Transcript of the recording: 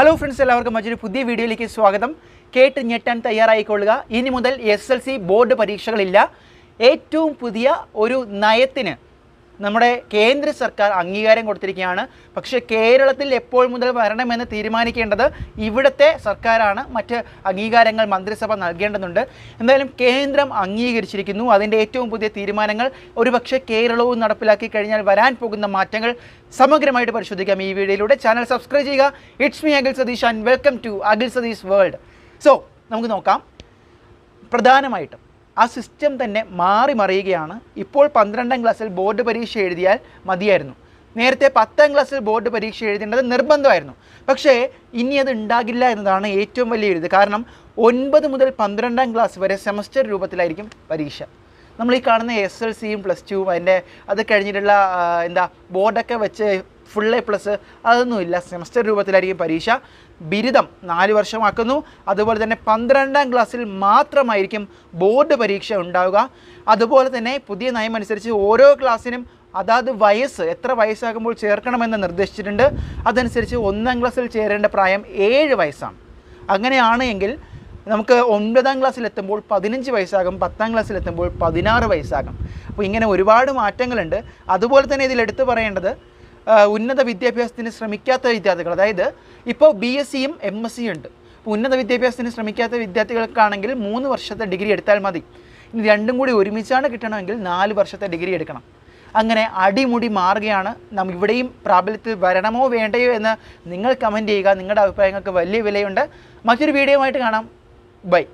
Hello friends എല്ലാവർക്കും മറ്റൊരു പുതിയ വീഡിയോയിലേക്ക് സ്വാഗതം. കേട്ട് ഞെട്ടാൻ തയ്യാറായിക്കൊള്ളുക. ഇനി മുതൽ എസ് എൽ സി ബോർഡ് പരീക്ഷകളില്ല. ഏറ്റവും പുതിയ ഒരു നയത്തിന് നമ്മുടെ കേന്ദ്ര സർക്കാർ അംഗീകാരം കൊടുത്തിരിക്കുകയാണ്. പക്ഷേ കേരളത്തിൽ എപ്പോൾ മുതൽ വരണമെന്ന് തീരുമാനിക്കേണ്ടത് ഇവിടുത്തെ സർക്കാരാണ്. മറ്റ് അംഗീകാരങ്ങൾ മന്ത്രിസഭ നൽകേണ്ടതുണ്ട്. എന്തായാലും കേന്ദ്രം അംഗീകരിച്ചിരിക്കുന്നു. അതിന്റെ ഏറ്റവും പുതിയ തീരുമാനങ്ങൾ ഒരുപക്ഷെ കേരളവും നടപ്പിലാക്കി കഴിഞ്ഞാൽ വരാൻ പോകുന്ന മാറ്റങ്ങൾ സമഗ്രമായിട്ട് പരിശോധിക്കാം ഈ വീഡിയോയിലൂടെ. ചാനൽ സബ്സ്ക്രൈബ് ചെയ്യുക. It's me Akhil Satheesh and welcome to Akhil Satheesh world. So നമുക്ക് നോക്കാം. പ്രധാനമായിട്ടും ആ സിസ്റ്റം തന്നെ മാറി മറിയുകയാണ്. ഇപ്പോൾ പന്ത്രണ്ടാം ക്ലാസ്സിൽ ബോർഡ് പരീക്ഷ എഴുതിയാൽ മതിയായിരുന്നു. നേരത്തെ പത്താം ക്ലാസ്സിൽ ബോർഡ് പരീക്ഷ എഴുതേണ്ടത് നിർബന്ധമായിരുന്നു. പക്ഷേ ഇനി അത് ഉണ്ടാകില്ല എന്നതാണ് ഏറ്റവും വലിയ ഇത് കാരണം ഒൻപത് മുതൽ പന്ത്രണ്ടാം ക്ലാസ് വരെ സെമസ്റ്റർ രൂപത്തിലായിരിക്കും പരീക്ഷ. നമ്മൾ ഈ കാണുന്ന എസ് എൽ സിയും പ്ലസ് ടുവും അതിന്റെ അത് കഴിഞ്ഞിട്ടുള്ള എന്താ ബോർഡൊക്കെ വെച്ച് ഫുൾ എ പ്ലസ് അതൊന്നുമില്ല സെമസ്റ്റർ രൂപത്തിലായിരിക്കും പരീക്ഷ. ബിരുദം നാല് വർഷമാക്കുന്നു. അതുപോലെ തന്നെ പന്ത്രണ്ടാം ക്ലാസ്സിൽ മാത്രമായിരിക്കും ബോർഡ് പരീക്ഷ ഉണ്ടാവുക. അതുപോലെ തന്നെ പുതിയ നയം അനുസരിച്ച് ഓരോ ക്ലാസ്സിനും അതാത് വയസ്സ് എത്ര വയസ്സാകുമ്പോൾ ചേർക്കണമെന്ന് നിർദ്ദേശിച്ചിട്ടുണ്ട്. അതനുസരിച്ച് ഒന്നാം ക്ലാസ്സിൽ ചേരേണ്ട പ്രായം ഏഴ് വയസ്സാണ്. അങ്ങനെയാണ് എങ്കിൽ നമുക്ക് ഒൻപതാം ക്ലാസ്സിൽ എത്തുമ്പോൾ പതിനഞ്ച് വയസ്സാകും. പത്താം ക്ലാസ്സിൽ എത്തുമ്പോൾ പതിനാറ് വയസ്സാകും. അപ്പോൾ ഇങ്ങനെ ഒരുപാട് മാറ്റങ്ങളുണ്ട്. അതുപോലെ തന്നെ ഇതിൽ എടുത്തു പറയേണ്ടത് ഉന്നത വിദ്യാഭ്യാസത്തിന് ശ്രമിക്കാത്ത വിദ്യാർത്ഥികൾ. അതായത് ഇപ്പോൾ ബി എസ് സിയും എം എസ് സിയും ഉണ്ട്. ഉന്നത വിദ്യാഭ്യാസത്തിന് ശ്രമിക്കാത്ത വിദ്യാർത്ഥികൾക്കാണെങ്കിൽ മൂന്ന് വർഷത്തെ ഡിഗ്രി എടുത്താൽ മതി. ഇനി രണ്ടും കൂടി ഒരുമിച്ചാണ് കിട്ടണമെങ്കിൽ നാല് വർഷത്തെ ഡിഗ്രി എടുക്കണം. അങ്ങനെ അടിമുടി മാറുകയാണ്. നാം ഇവിടെയും പ്രാബല്യത്തിൽ വരണമോ വേണ്ടയോ എന്ന് നിങ്ങൾ കമന്റ് ചെയ്യുക. നിങ്ങളുടെ അഭിപ്രായങ്ങൾക്ക് വലിയ വിലയുണ്ട്. മറ്റൊരു വീഡിയോ ആയിട്ട് കാണാം. ബൈ